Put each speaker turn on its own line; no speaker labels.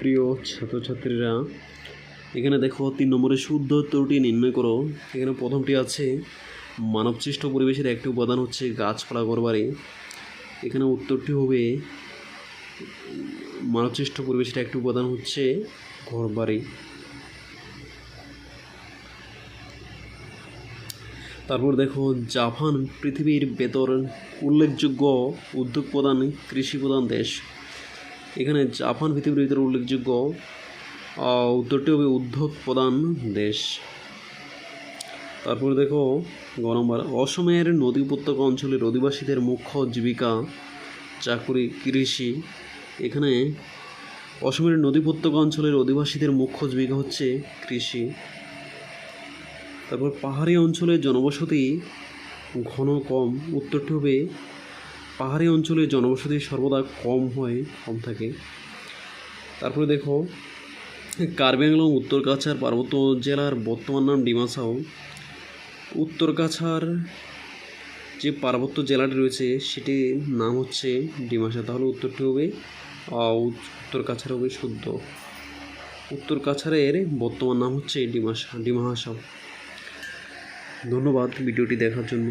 প্রিয় ছাত্রছাত্রীরা, এখানে দেখো তিন নম্বরের শুদ্ধ উত্তরটি নির্ণয় করো। এখানে প্রথমটি আছে, মানবসৃষ্ট পরিবেশের একটি উপাদান হচ্ছে গাছপালা ঘরবাড়ি এখানে উত্তরটি হবে, মানবসৃষ্ট পরিবেশের একটি উপাদান হচ্ছে ঘরবাড়ি। তারপর দেখো, জাপান পৃথিবীর ভেতর উল্লেখযোগ্য উদ্যোগ প্রধান কৃষি প্রধান দেশ। এখানে জাপান পৃথিবীর ভিতরে উল্লেখযোগ্য উত্তরটি হবে উদ্যোগ প্রধান দেশ। তারপর দেখো, গ নম্বর, অসমের নদী উপত্যকা অঞ্চলের অধিবাসীদের মুখ্য জীবিকা চাকুরি কৃষি। এখানে অসমের নদী উপত্যকা অঞ্চলের অধিবাসীদের মুখ্য জীবিকা হচ্ছে কৃষি। তারপর পাহাড়ি অঞ্চলে জনবসতি ঘন কম, উত্তরটি হবে পাহাড়ি অঞ্চলে জনবসতি সর্বদা কম হয়, কম থাকে। তারপরে দেখো কার্বি আংলং উত্তর কাছাড় পার্বত্য জেলার বর্তমান নাম ডিমাসাও। উত্তর কাছাড় যে পার্বত্য জেলাটি রয়েছে, সেটির নাম হচ্ছে ডিমাসা। তাহলে উত্তরটি হবে উত্তর কাছাড় হবে শুদ্ধ উত্তর কাছাড়ের বর্তমান নাম হচ্ছে ডিমাসা, ডিমাহাসাও। ধন্যবাদ ভিডিওটি দেখার জন্য।